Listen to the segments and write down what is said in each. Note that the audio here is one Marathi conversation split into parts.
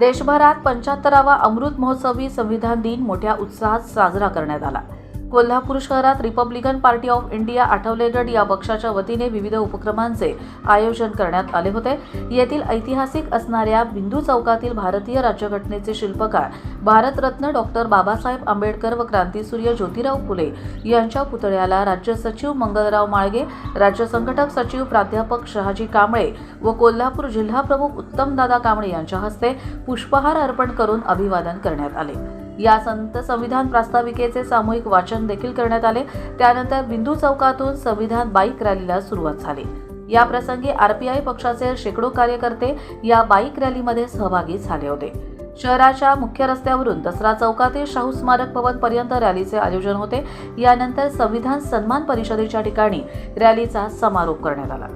देशभरात पंच्याहत्तरावा अमृत महोत्सवी संविधान दिन मोठ्या उत्साहात साजरा करण्यात आला. कोल्हापूर शहरात Republican Party of India Athawale गट या पक्षाच्या वतीने विविध उपक्रमांचे आयोजन करण्यात आले होते. येथील ऐतिहासिक असणाऱ्या बिंदू चौकातील भारतीय राज्यघटनेचे शिल्पकार भारतरत्न डॉक्टर बाबासाहेब आंबेडकर व क्रांतीसूर्य ज्योतिराव फुले यांच्या पुतळ्याला राज्य सचिव मंगलराव माळगे राज्य संघटक सचिव प्राध्यापक शहाजी कांबळे व कोल्हापूर जिल्हा प्रमुख उत्तमदादा कांबळे यांच्या हस्ते पुष्पहार अर्पण करून अभिवादन करण्यात आले. या संत संविधान प्रास्ताविकेचे सामूहिक वाचन देखील करण्यात आले. त्यानंतर बिंदू चौकातून संविधान बाईक रॅलीला सुरुवात झाली. या प्रसंगी आरपीआय पक्षाचे शेकडो कार्यकर्ते या बाईक रॅलीमध्ये सहभागी झाले होते. शहराच्या मुख्य रस्त्यावरून दसरा चौकातील शाहू स्मारक भवन पर्यंत रॅलीचे आयोजन होते. यानंतर संविधान सन्मान परिषदेच्या ठिकाणी रॅलीचा समारोप करण्यात आला.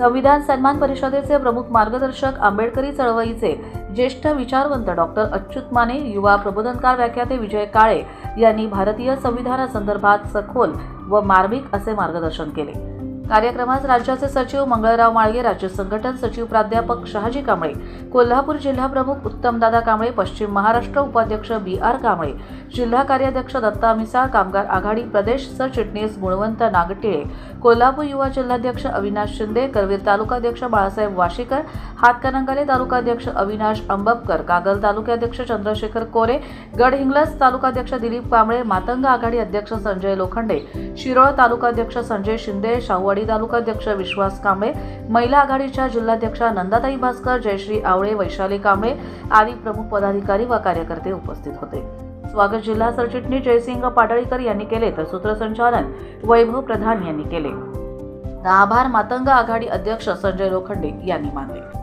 संविधान सन्मान परिषदेचे प्रमुख मार्गदर्शक आंबेडकरी चळवळीचे ज्येष्ठ विचारवंत डॉक्टर अच्युत माने युवा प्रबोधनकार व्याख्याते विजय काळे यांनी भारतीय संविधानासंदर्भात सखोल व मार्मिक असे मार्गदर्शन केले. कार्यक्रमात राज्याचे सचिव मंगळराव माळगे राज्य संघटन सचिव प्राध्यापक शहाजी कांबळे कोल्हापूर जिल्हा प्रमुख उत्तमदादा कांबळे पश्चिम महाराष्ट्र उपाध्यक्ष बी आर कांबळे जिल्हा कार्याध्यक्ष दत्ता मिसाळ कामगार आघाडी प्रदेश सरचिटणीस गुणवंत नागटिळे कोल्हापूर युवा जिल्हाध्यक्ष अविनाश शिंदे करवीर तालुकाध्यक्ष बाळासाहेब वाशीकर हातकणंगले तालुकाध्यक्ष अविनाश अंबपकर कागल तालुकाध्यक्ष चंद्रशेखर कोरे गडहिंग्लज तालुकाध्यक्ष दिलीप कांबळे मातंग आघाडी अध्यक्ष संजय लोखंडे शिरोळ तालुकाध्यक्ष संजय शिंदे शाहूवाडी तालुकाध्यक्ष विश्वास कांबळे महिला आघाडीच्या जिल्हाध्यक्षा नंदाताई भास्कर जयश्री आवळे वैशाली कांबळे आदी प्रमुख पदाधिकारी व कार्यकर्ते उपस्थित होते. स्वागत जिल्हा सरचिटणीस जयसिंग पाडळीकर यांनी केले तर सूत्रसंचालन वैभव प्रधान यांनी केले. तर आभार मातंग आघाडी अध्यक्ष संजय लोखंडे यांनी मानले.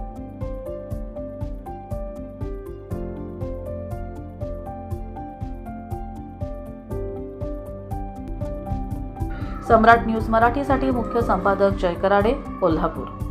सम्राट न्यूज मराठीसाठी मुख्य संपादक जय कराडे कोल्हापूर.